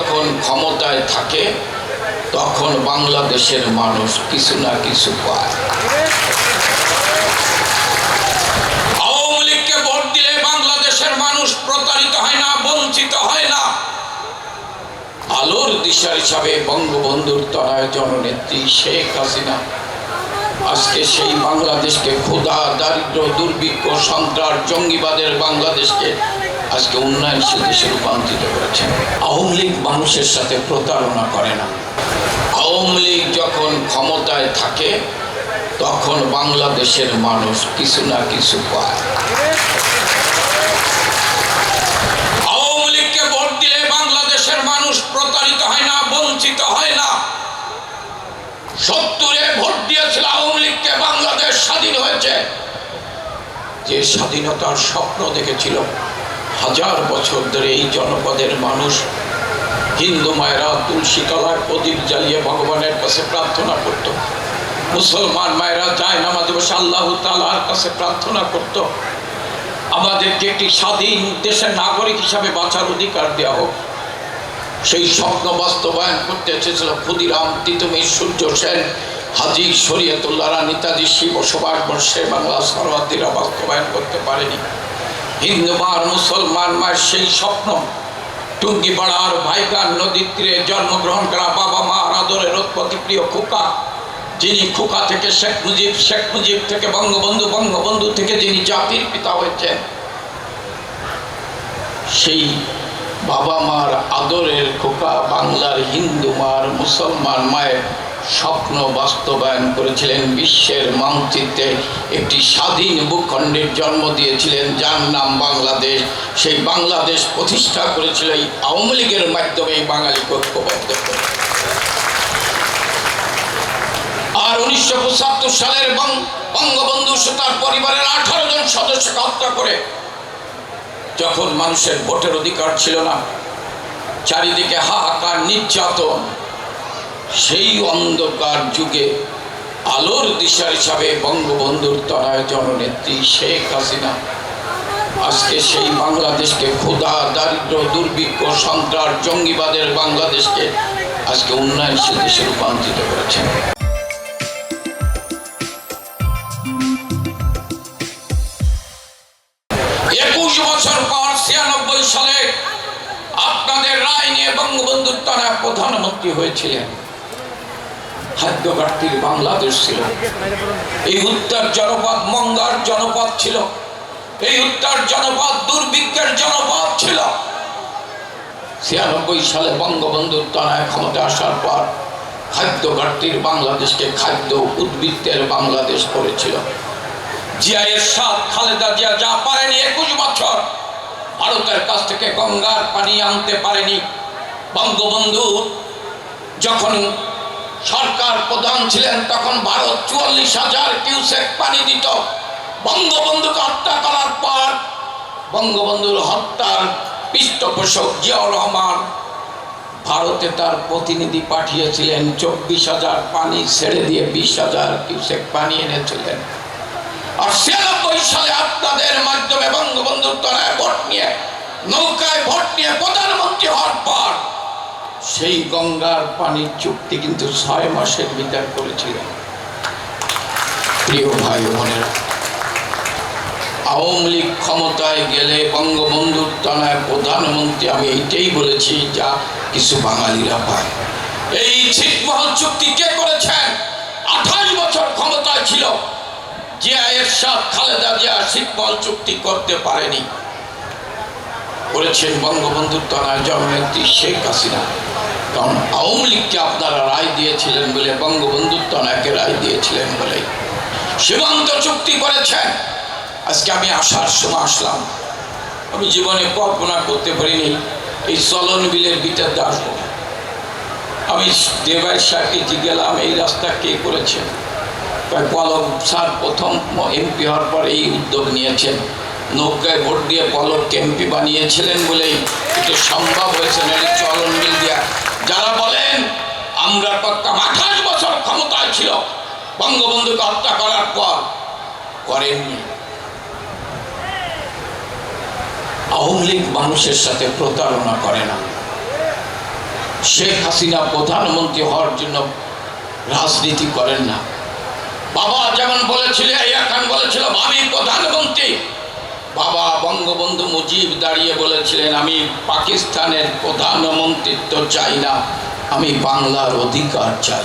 যখন ক্ষমতায় থাকে, তখন বাংলাদেশের মানুষ কিছু না কিছু পায়। আওয়ামী লীগকে ভোট দিলে বাংলাদেশের মানুষ প্রতারিত হয় না, বঞ্চিত হয় না। আলোর দিশা হিসাবে বঙ্গবন্ধুর তরায় জননেত্রী শেখ হাসিনা আজকে সেই বাংলাদেশকে ক্ষুধা, দারিদ্র, দুর্ভিক্ষ, সন্ত্রাস, জঙ্গিবাদের বাংলাদেশকে আজকে উন্নয়নশীল দেশে রূপান্তরিত করেছেন। আওয়ামী লীগ মানুষের সাথে প্রতারণা করে না। আওয়ামী লীগ যখন ক্ষমতায় থাকে, তখন বাংলাদেশের মানুষ কিছু না কিছু পায়। আওয়ামী লীগকে ভোট দিলে বাংলাদেশের মানুষ প্রতারিত হয় না, বঞ্চিত হয় না। সত্তরে ভোট দিয়েছিল আওয়ামী লীগকে, বাংলাদেশ স্বাধীন হয়েছে। যে স্বাধীনতার স্বপ্ন দেখেছিল, হাজার বছর ধরে এই জনপদের মানুষ হিন্দু মায়েরা তুলসী তলায় প্রদীপ জ্বালিয়ে ভগবানের কাছে প্রার্থনা করত। মুসলমান মায়েরা যায় নামাজে বসে আল্লাহ তালার কাছে প্রার্থনা করত। আমাদেরকে একটি স্বাধীন দেশের নাগরিক হিসাবে বাঁচার অধিকার দেওয়া হোক। সেই স্বপ্ন বাস্তবায়ন করতে এসেছিল ক্ষুদিরাম তিতুমির সূর্য সেন, হাজি শরীয়তুল্লাহরা নেতাজি শিব বসবাস বর্ষে বাংলা সরওয়ার্দীরা বাস্তবায়ন করতে পারেনি। হিন্দু মার, মুসলমান মায়ের সেই স্বপ্ন টুঙ্গিপাড়ার ভাইগান নদীর তীরে জন্মগ্রহণ করা বাবা মা আদরের প্রিয় খোকা, যিনি খোকা থেকে শেখ মুজিব শেখ মুজিব থেকে বঙ্গবন্ধু বঙ্গবন্ধু থেকে যিনি জাতির পিতা হয়েছেন, সেই বাবা মার আদরের খোকা বাংলার হিন্দু মার, মুসলমান মায়ের স্বপ্ন বাস্তবায়ন করেছিলেন বিশ্বের মানচিত্রে। একটি স্বাধীন ভূখণ্ডের জন্ম দিয়েছিলেন, যার নাম বাংলাদেশ। সেই বাংলাদেশ প্রতিষ্ঠা করেছিল এই আওয়ামী লীগের মাধ্যমে এই বাঙালিকে ঐক্যবদ্ধ আর উনিশশো পঁচাত্তর সালের বঙ্গবন্ধু তার পরিবারের আঠারো জন সদস্যকে হত্যা করে। যখন মানুষের ভোটের অধিকার ছিল না, চারিদিকে হাহাকার, নির্যাতন সেই অন্ধকার যুগে আলোর দিশা হিসাবে বঙ্গবন্ধুর তরায় জননেত্রী শেখ হাসিনা আজকে সেই বাংলাদেশকে ক্ষুধা, দারিদ্র, দুর্ভিক্ষ, সন্ত্রাস, জঙ্গিবাদের বাংলাদেশকে আজকে উন্নয়নশীল দেশে রূপান্তরিত করেছেন। একুশ বছর পর ছিয়ানব্বই সালে আপনাদের রায় নিয়ে বঙ্গবন্ধুর তারা প্রধানমন্ত্রী হয়েছিলেন। খাদ্য ঘাটতির বাংলাদেশ ছিল। এই উত্তর জনপদ মঙ্গার জনপদ ছিল। এই উত্তর জনপদ দুর্ভিক্ষের জনপদ ছিল। ছিয়ানব্বই সালে বঙ্গবন্ধুর তনায় ক্ষমতা আসার পর খাদ্য ঘাটতির বাংলাদেশকে খাদ্য উদ্বৃত্তের বাংলাদেশ করেছিল জিয়ায়ের সাথ খালেদা জিয়া যা পারেনি একুশ বছর, ভারতের কাছ থেকে গঙ্গার পানি আনতে পারেনি। বঙ্গবন্ধু যখন সরকার প্রধান ছিলেন তখন ভারত চুয়াল্লিশ হাজার কিউসেক পানি দিত। বঙ্গবন্ধুকে হত্যা করার পর বঙ্গবন্ধুর হত্যার পৃষ্ঠপোষক জিয়াউর রহমান ভারতে তার প্রতিনিধি পাঠিয়েছিলেন। চব্বিশ হাজার পানি ছেড়ে দিয়ে বিশ হাজার কিউসেক পানি এনেছিলেন। আর ছিয়ানব্বই সালে আপনাদের মাধ্যমে বঙ্গবন্ধুর তলায় ভোট নিয়ে, নৌকায় ভোট নিয়ে প্রধানমন্ত্রী হওয়ার পর সেই গঙ্গার পানির চুক্তি কিন্তু ছয় মাসের বিচার করেছিলেন প্রিয় ভাই বোনেরা, আওয়ামী লীগ ক্ষমতায় গেলে বঙ্গবন্ধুর তনায় প্রধানমন্ত্রী, আমি এইটাই বলেছি যা কিছু বাঙালিরা পায়। এই ছিটমহল চুক্তি কে করেছেন? আঠাশ বছর ক্ষমতায় ছিল। জিয়া এরশাদ খালেদা জিয়া ছিটমহল চুক্তি করতে পারেনি। করেছেন বঙ্গবন্ধুর তনায় জননেত্রী শেখ হাসিনা। কারণ আওয়ামী লীগকে আপনারা রায় দিয়েছিলেন বলে, বঙ্গবন্ধুর তনায়কে রায় দিয়েছিলেন বলে। সীমান্ত চুক্তি করেছেন। আজকে আমি আসার সময় আসলাম। আমি জীবনে কল্পনা করতে পারিনি এই চলন বিলের ভিতরে আসব। আমি দেবাই সাহেবকে গেলাম, এই রাস্তা কে করেছেন পলক স্যার প্রথম এমপি হওয়ার পর এই উদ্যোগ নিয়েছেন। নৌকায় ভোট দিয়ে পলককে এমপি বানিয়েছিলেন বলেই এটা সম্ভব হয়েছে নাহলে চলন বিল দিয়া। যারা বলেন, আমরা করতাম আঠাশ বছর ক্ষমতায় ছিল, বঙ্গবন্ধুকে হত্যা করার পর করেননি। আওয়ামী লীগ মানুষের সাথে প্রতারণা করে না। শেখ হাসিনা প্রধানমন্ত্রী হওয়ার জন্য রাজনীতি করেন না। বাবা যেমন বলেছিল ইয়া বলেছিল, আমি প্রধানমন্ত্রী। বাবা বঙ্গবন্ধু মুজিব দাঁড়িয়ে বলেছিলেন আমি পাকিস্তানের প্রধানমন্ত্রিত্ব চাই না আমি বাংলার অধিকার চাই।